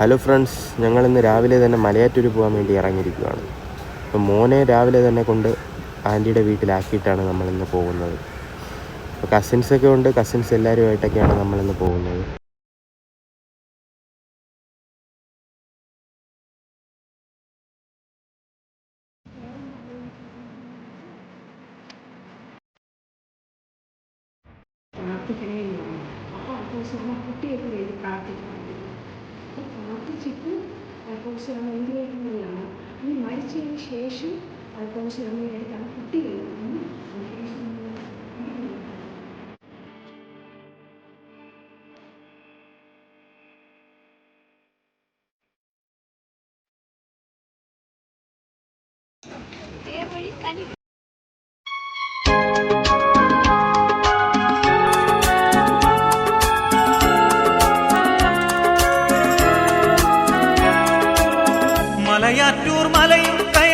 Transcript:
Hello friends ഞങ്ങൾ ഇന്ന് രാവിലെ തന്നെ മലയാറ്റൂർ പോകാൻ വേണ്ടി ഇറങ്ങിയിരിക്കുകയാണ്. അപ്പോൾ മോനെ രാവിലെ തന്നെ കൊണ്ട് ആന്റിയുടെ വീട്ടിലാക്കിയിട്ടാണ് നമ്മളിന്ന് പോകുന്നത്. അപ്പോൾ കസിൻസൊക്കെ ഉണ്ട് കസിൻസ് എല്ലാവരുമായിട്ടൊക്കെയാണ് നമ്മളിന്ന് പോകുന്നത്. പ്രാർത്ഥിക്കണേ അപ്പോൾ കുട്ടിയൊക്കെ വേണ്ടി പ്രാർത്ഥിക്കണം પંચરામાયણ બી એક મહિનામાં અને મરચી શેષું அது பஞ்சராமாயணத்தை குட்டி தேவழி தனி കയറി ജനകോടികളെത്തും